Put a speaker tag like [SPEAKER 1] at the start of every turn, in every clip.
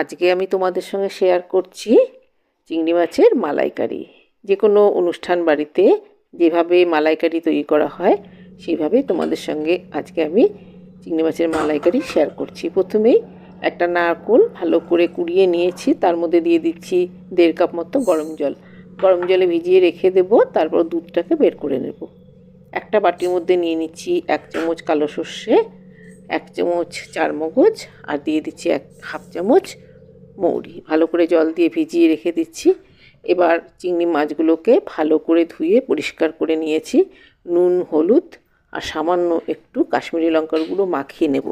[SPEAKER 1] আজকে আমি তোমাদের সঙ্গে শেয়ার করছি চিংড়ি মাছের মালাইকারি। যে কোনো অনুষ্ঠান বাড়িতে যেভাবে মালাইকারি তৈরি করা হয় সেইভাবে তোমাদের সঙ্গে আজকে আমি চিংড়ি মাছের মালাইকারি শেয়ার করছি। প্রথমেই একটা নারকোল ভালো করে কুড়িয়ে নিয়েছি, তার মধ্যে দিয়ে দিচ্ছি দেড় কাপ মতো গরম জল। গরম জলে ভিজিয়ে রেখে দেব, তারপর দুধটাকে বের করে নেব। একটা বাটির মধ্যে নিয়ে নিচ্ছি এক চামচ কালো সর্ষে, এক চামচ চার মগজ আর দিয়ে দিচ্ছি এক হাফ চামচ মৌরি। ভালো করে জল দিয়ে ভিজিয়ে রেখে দিচ্ছি। এবার চিংড়ি মাছগুলোকে ভালো করে ধুয়ে পরিষ্কার করে নিয়েছি। নুন, হলুদ আর সামান্য একটু কাশ্মীরি লঙ্কার গুঁড়ো মাখিয়ে নেব।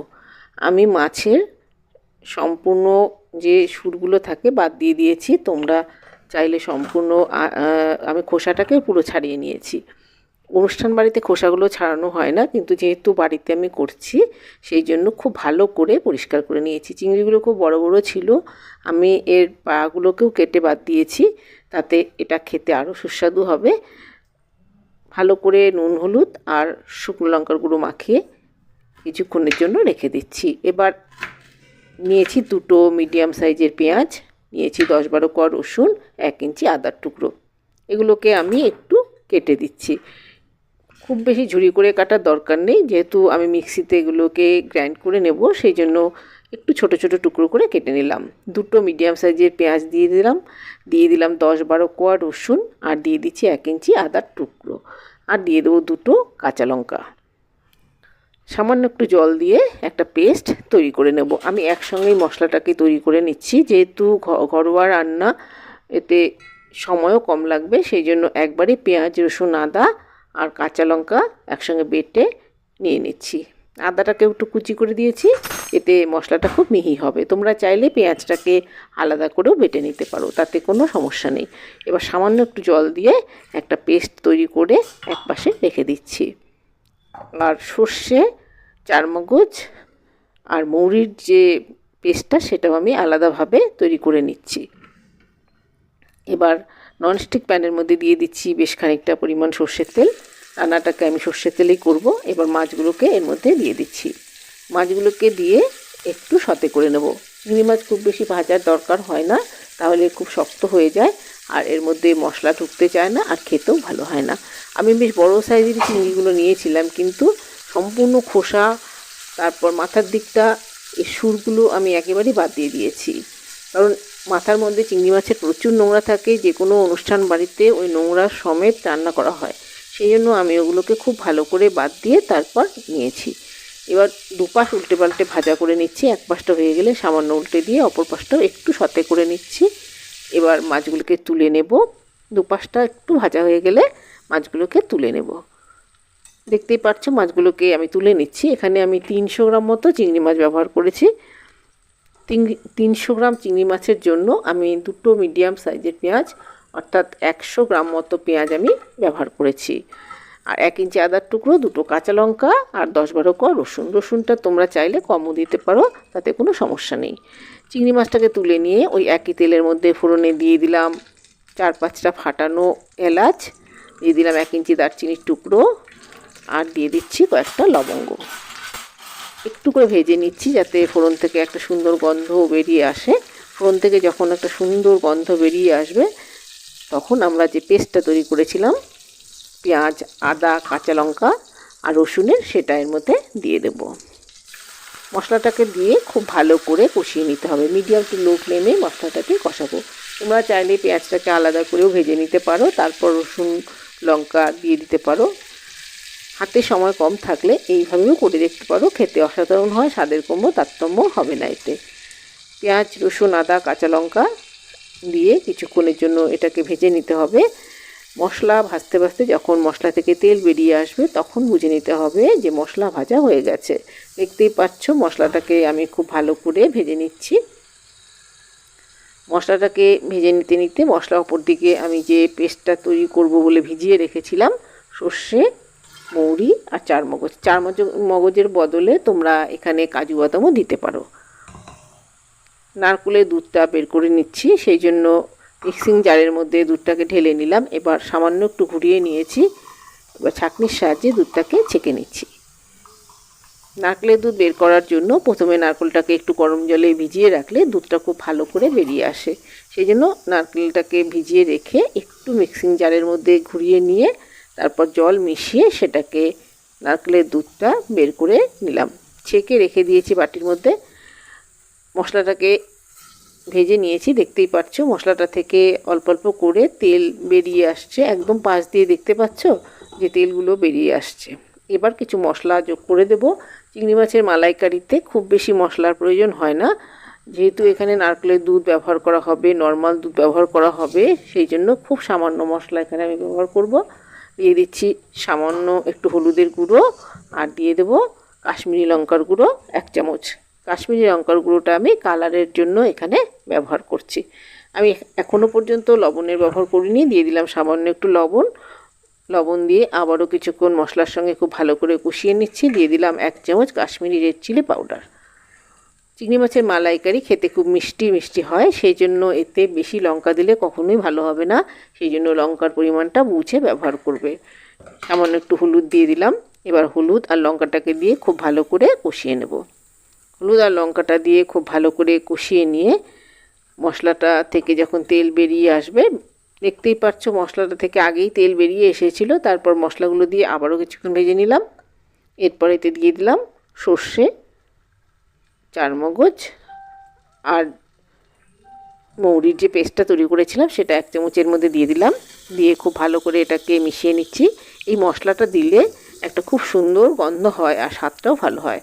[SPEAKER 1] আমি মাছের সম্পূর্ণ যে সুরগুলো থাকে বাদ দিয়ে দিয়েছি। তোমরা চাইলে সম্পূর্ণ আমি খোসাটাকে পুরো ছাড়িয়ে নিয়েছি। অনুষ্ঠান বাড়িতে খোসাগুলো ছাড়ানো হয় না, কিন্তু যেহেতু বাড়িতে আমি করছি, সেই জন্য খুব ভালো করে পরিষ্কার করে নিয়েছি। চিংড়িগুলো খুব বড় বড় ছিল। আমি এর পাগুলোকেও কেটে বাদ দিয়েছি, তাতে এটা খেতে আরও সুস্বাদু হবে। ভালো করে নুন, হলুদ আর শুকনো লঙ্কার গুঁড়ো মাখিয়ে কিছুক্ষণের জন্য রেখে দিচ্ছি। এবার নিয়েছি দুটো মিডিয়াম সাইজের পেঁয়াজ, নিয়েছি দশ বারো ক রসুন, এক ইঞ্চি আদার টুকরো। এগুলোকে আমি একটু কেটে দিচ্ছি। খুব বেশি ঝুড়ি করে কাটার দরকার নেই। যেহেতু আমি মিক্সিতে এগুলোকে গ্রাইন্ড করে নেব সেই জন্য একটু ছোট ছোট টুকরো করে কেটে নিলাম। দুটো মিডিয়াম সাইজের পেঁয়াজ দিয়ে দিলাম। দিয়ে দিলাম দশ বারো কোয়া রসুন আর দিয়ে দিচ্ছি এক ইঞ্চি আদার টুকরো। আর দিয়ে দেবো দুটো কাঁচা লঙ্কা। সামান্য একটু জল দিয়ে একটা পেস্ট তৈরি করে নেব। আমি একসঙ্গেই মশলাটাকে তৈরি করে নিচ্ছি। যেহেতু ঘরোয়া রান্না, এতে সময়ও কম লাগবে সেই জন্য একবারে পেঁয়াজ, রসুন, আদা আর কাঁচা লঙ্কা একসঙ্গে বেটে নিয়ে নিচ্ছি। আদাটাকে একটু কুচি করে দিয়েছি, এতে মশলাটা খুব মিহি হবে। তোমরা চাইলে পেঁয়াজটাকে আলাদা করেও বেটে নিতে পারো, তাতে কোনো সমস্যা নেই। এবার সামান্য একটু জল দিয়ে একটা পেস্ট তৈরি করে এক পাশে রেখে দিচ্ছি। আর সর্ষে, চারমগজ আর মৌরির যে পেস্টটা, সেটাও আমি আলাদাভাবে তৈরি করে নিচ্ছি। এবার ননস্টিক প্যানের মধ্যে দিয়ে দিচ্ছি বেশ খানিকটা পরিমাণ সর্ষের তেল। রান্নাটাকে আমি সর্ষের তেলেই করব। এবার মাছগুলোকে এর মধ্যে দিয়ে দিচ্ছি। মাছগুলোকে দিয়ে একটু সতে করে নেব। চিংড়ি মাছ খুব বেশি ভাজার দরকার হয় না, তাহলে খুব শক্ত হয়ে যায় আর এর মধ্যে মশলা ঢুকতে চায় না আর খেতেও ভালো হয় না। আমি বেশ বড় সাইজের চিংড়িগুলো নিয়েছিলাম, কিন্তু সম্পূর্ণ খোসা, তারপর মাথার দিকটা, এই সুরগুলো আমি একেবারেই বাদ দিয়ে দিয়েছি। কারণ মাথার মধ্যে চিংড়ি মাছের প্রচুর নোংরা থাকে যে কোনো অনুষ্ঠান বাড়িতে ওই নোংরা সমেত রান্না করা হয়। সেই জন্য আমি ওগুলোকে খুব ভালো করে বাদ দিয়ে তারপর নিয়েছি। এবার দুপাশ উল্টে পাল্টে ভাজা করে নিচ্ছি, এক পাশটা হয়ে গেলে সামান্য উল্টে দিয়ে অপর পাশটাও একটু সতে করে নিচ্ছি। এবার মাছগুলোকে তুলে নেব। দুপাশটা একটু ভাজা হয়ে গেলে মাছগুলোকে তুলে নেব। দেখতেই পাচ্ছ, মাছগুলোকে আমি তুলে নিচ্ছি। এখানে আমি তিনশো গ্রাম মতো চিংড়ি মাছ ব্যবহার করেছি। তিনশো গ্রাম চিংড়ি মাছের জন্য আমি দুটো মিডিয়াম সাইজের পেঁয়াজ, অর্থাৎ একশো গ্রাম মতো পেঁয়াজ আমি ব্যবহার করেছি। আর এক ইঞ্চি আদার টুকরো, দুটো কাঁচা লঙ্কা আর দশ বারো ক রসুন। রসুনটা তোমরা চাইলে কমও দিতে পারো, তাতে কোনো সমস্যা নেই। চিংড়ি মাছটাকে তুলে নিয়ে ওই একই তেলের মধ্যে ফোড়নে দিয়ে দিলাম চার পাঁচটা ফাটানো এলাচ, দিয়ে দিলাম এক ইঞ্চি দারচিনির টুকরো, আর দিয়ে দিচ্ছি কয়েকটা লবঙ্গ। একটু করে ভেজে নিচ্ছি যাতে ফোড়ন থেকে একটা সুন্দর গন্ধ বেরিয়ে আসে। ফোড়ন থেকে যখন একটা সুন্দর গন্ধ বেরিয়ে আসবে, তখন আমরা যে পেস্টটা তৈরি করেছিলাম, পেঁয়াজ, আদা, কাঁচা লঙ্কা আর রসুনের, সেটা এর মধ্যে দিয়ে দেব। মশলাটাকে দিয়ে খুব ভালো করে কষিয়ে নিতে হবে। মিডিয়াম টু লো ফ্লেমে মশলাটাকে কষাবো। তোমরা চাইলে পেঁয়াজটাকে আলাদা করেও ভেজে নিতে পারো, তারপর রসুন, লঙ্কা দিয়ে দিতে পারো। হাতে সময় কম থাকলে এইভাবেও করে দেখতে পারো। খেতে অসাধারণ হয়, স্বাদের কোনো তারতম্য হবে না এতে। পেঁয়াজ, রসুন, আদা, কাঁচা লঙ্কা দিয়ে কিছুক্ষণের জন্য এটাকে ভেজে নিতে হবে। মশলা ভাজতে ভাজতে যখন মশলা থেকে তেল বেরিয়ে আসবে, তখন বুঝে নিতে হবে যে মশলা ভাজা হয়ে গেছে। দেখতেই পাচ্ছ, মশলাটাকে আমি খুব ভালো করে ভেজে নিচ্ছি। মশলাটাকে ভেজে নিতে নিতে মশলা অপর দিকে আমি যে পেস্টটা তৈরি করব বলে ভিজিয়ে রেখেছিলাম, সর্ষে মৌরি আর চার মগজ। চার মগজ- মগজের বদলে তোমরা এখানে কাজু বাদামও দিতে পারো। নারকুলের দুধটা বের করে নিচ্ছি, সেই জন্য মিক্সিং জারের মধ্যে দুধটাকে ঢেলে নিলাম। এবার সামান্য একটু ঘুরিয়ে নিয়েছি। এবার ছাঁকনির সাহায্যে দুধটাকে ছেঁকে নিচ্ছি। নারকেলের দুধ বের করার জন্য প্রথমে নারকেলটাকে একটু গরম জলে ভিজিয়ে রাখলে দুধটা খুব ভালো করে বেরিয়ে আসে। সেই জন্য নারকেলটাকে ভিজিয়ে রেখে একটু মিক্সিং জারের মধ্যে ঘুরিয়ে নিয়ে তারপর জল মিশিয়ে সেটাকে নারকেলের দুধটা বের করে নিলাম। ছেঁকে রেখে দিয়েছি বাটির মধ্যে। মশলাটাকে ভেজে নিয়েছি, দেখতেই পাচ্ছ। মশলাটা থেকে অল্প অল্প করে তেল বেরিয়ে আসছে। একদম পাশ দিয়ে দেখতে পাচ্ছ যে তেলগুলো বেরিয়ে আসছে। এবার কিছু মশলা যোগ করে দেব। চিংড়ি মাছের মালাইকারিতে খুব বেশি মশলার প্রয়োজন হয় না। যেহেতু এখানে নারকেলের দুধ ব্যবহার করা হবে, নর্মাল দুধ ব্যবহার করা হবে, সেই জন্য খুব সামান্য মশলা এখানে আমি ব্যবহার করব। দিয়ে দিচ্ছি সামান্য একটু হলুদের গুঁড়ো আর দিয়ে দেব কাশ্মীরি লঙ্কার গুঁড়ো এক চামচ। কাশ্মীরি লঙ্কার গুঁড়োটা আমি কালারের জন্য এখানে ব্যবহার করছি। আমি এখনও পর্যন্ত লবণের ব্যবহার করিনি, দিয়ে দিলাম সামান্য একটু লবণ। লবণ দিয়ে আবারও কিছুক্ষণ মশলার সঙ্গে খুব ভালো করে কষিয়ে নিচ্ছি। দিয়ে দিলাম এক চামচ কাশ্মীরি রেড চিলি পাউডার চিংড়ি মাছের মালাইকারি খেতে খুব মিষ্টি মিষ্টি হয়। সেই জন্য এতে বেশি লঙ্কা দিলে কখনোই ভালো হবে না। সেই জন্য লঙ্কার পরিমাণটা বুঝে ব্যবহার করবে। সামান্য একটু হলুদ দিয়ে দিলাম। এবার হলুদ আর লঙ্কাটাকে দিয়ে খুব ভালো করে কষিয়ে নেব। হলুদ আর লঙ্কাটা দিয়ে খুব ভালো করে কষিয়ে নিয়ে মশলাটা থেকে যখন তেল বেরিয়ে আসবে, দেখতেই পাচ্ছ মশলাটা থেকে আগেই তেল বেরিয়ে এসেছিল। তারপর মশলাগুলো দিয়ে আবারও কিছুক্ষণ ভেজে নিলাম। এরপর এতে দিয়ে দিলাম সর্ষে। চারমগজ আর মৌরির যে পেস্টটা তৈরি করেছিলাম সেটা এক চামচের মধ্যে দিয়ে দিলাম। দিয়ে খুব ভালো করে এটাকে মিশিয়ে নিচ্ছি। এই মশলাটা দিলে একটা খুব সুন্দর গন্ধ হয় আর স্বাদটাও ভালো হয়।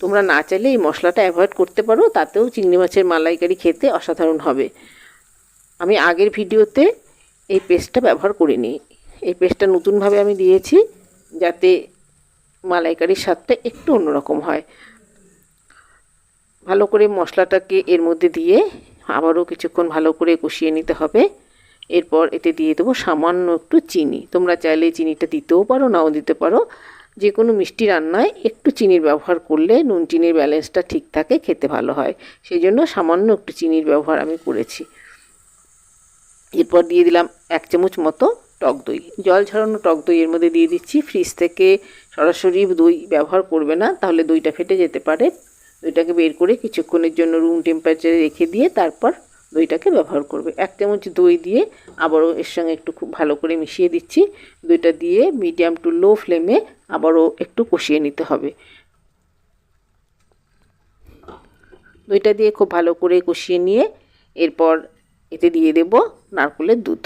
[SPEAKER 1] তোমরা না চাইলে এই মশলাটা অ্যাভয়েড করতে পারো, তাতেও চিংড়ি মাছের মালাইকারি খেতে অসাধারণ হবে। আমি আগের ভিডিওতে এই পেস্টটা ব্যবহার করিনি। এই পেস্টটা নতুনভাবে আমি দিয়েছি যাতে মালাইকারির স্বাদটা একটু অন্যরকম হয়। ভালো করে মশলাটাকে এর মধ্যে দিয়ে আবারও কিছুক্ষণ ভালো করে কষিয়ে নিতে হবে। এরপর এতে দিয়ে দেবো সামান্য একটু চিনি। তোমরা চাইলে চিনিটা দিতেও পারো, নাও দিতে পারো। যে কোনো মিষ্টি রান্নায় একটু চিনির ব্যবহার করলে নুন চিনির ব্যালেন্সটা ঠিক থাকে, খেতে ভালো হয়। সেই জন্য সামান্য একটু চিনির ব্যবহার আমি করেছি। এরপর দিয়ে দিলাম এক চামচ মতো টক দই। জল ঝরানো টক দই এর মধ্যে দিয়ে দিচ্ছি। ফ্রিজ থেকে সরাসরি দই ব্যবহার করবে না, তাহলে দইটা ফেটে যেতে পারে। দইটাকে বের করে কিছুক্ষণের জন্য রুম টেম্পারেচারে রেখে দিয়ে তারপর দইটাকে ব্যবহার করবে। এক চামচ দই দিয়ে আবারও এর সঙ্গে একটু খুব ভালো করে মিশিয়ে দিচ্ছি। দইটা দিয়ে মিডিয়াম টু লো ফ্লেমে আবারও একটু কষিয়ে নিতে হবে। দইটা দিয়ে খুব ভালো করে কষিয়ে নিয়ে এরপর এতে দিয়ে দেব নারকেলের দুধ।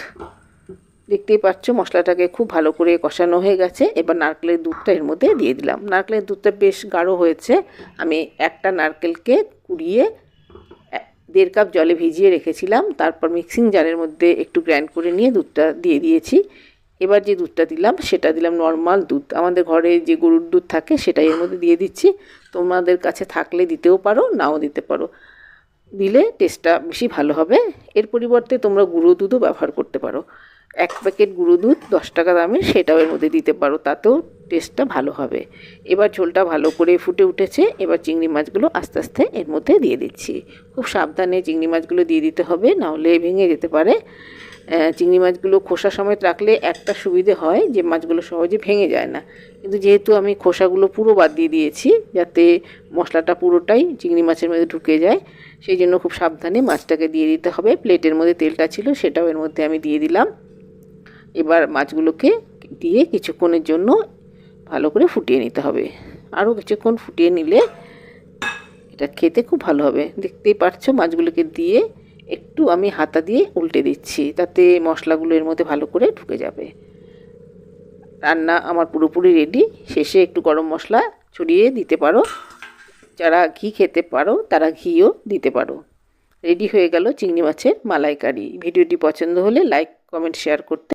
[SPEAKER 1] দেখতেই পাচ্ছ, মশলাটাকে খুব ভালো করে কষানো হয়ে গেছে। এবার নারকেলের দুধটা এর মধ্যে দিয়ে দিলাম। নারকেলের দুধটা বেশ গাঢ় হয়েছে। আমি একটা নারকেলকে কুড়িয়ে দেড় কাপ জলে ভিজিয়ে রেখেছিলাম। তারপর মিক্সিং জারের মধ্যে একটু গ্রাইন্ড করে নিয়ে দুধটা দিয়ে দিয়েছি। এবার যে দুধটা দিলাম, সেটা দিলাম নর্মাল দুধ। আমাদের ঘরে যে গরুর দুধ থাকে, সেটাই এর মধ্যে দিয়ে দিচ্ছি। তোমাদের কাছে থাকলে দিতেও পারো, নাও দিতে পারো। দিলে টেস্টটা বেশি ভালো হবে। এর পরিবর্তে তোমরা গুঁড়ো দুধও ব্যবহার করতে পারো। এক প্যাকেট গুঁড়ো দুধ, দশ টাকা দামের সেটাও এর মধ্যে দিতে পারো, তাতেও টেস্টটা ভালো হবে। এবার ঝোলটা ভালো করে ফুটে উঠেছে, এবার চিংড়ি মাছগুলো আস্তে আস্তে এর মধ্যে দিয়ে দিচ্ছি। খুব সাবধানে চিংড়ি মাছগুলো দিয়ে দিতে হবে, নাহলে ভেঙে যেতে পারে। চিংড়ি মাছগুলো খোসা সমেত রাখলে একটা সুবিধে হয় যে মাছগুলো সহজে ভেঙে যায় না। কিন্তু যেহেতু আমি খোসাগুলো পুরো বাদ দিয়ে দিয়েছি, যাতে মশলাটা পুরোটাই চিংড়ি মাছের মধ্যে ঢুকে যায়, সেই জন্য খুব সাবধানে মাছটাকে দিয়ে দিতে হবে। প্লেটের মধ্যে তেলটা ছিল, সেটাও এর মধ্যে আমি দিয়ে দিলাম। এবার মাছগুলোকে দিয়ে কিছুক্ষণের জন্য ভালো করে ফুটিয়ে নিতে হবে। আরও কিছুক্ষণ ফুটিয়ে নিলে এটা খেতে খুব ভালো হবে। দেখতেই পাচ্ছ মাছগুলোকে দিয়ে একটু আমি হাতা দিয়ে উল্টে দিচ্ছি তাতে মশলাগুলো এর মধ্যে ভালো করে ঢুকে যাবে। রান্না আমার পুরোপুরি রেডি শেষে একটু গরম মশলা ছড়িয়ে দিতে পারো। যারা ঘি খেতে পারো তারা ঘিও দিতে পারো। রেডি হয়ে গেল চিংড়ি মাছের মালাইকারি। ভিডিওটি পছন্দ হলে লাইক কমেন্ট শেয়ার করতে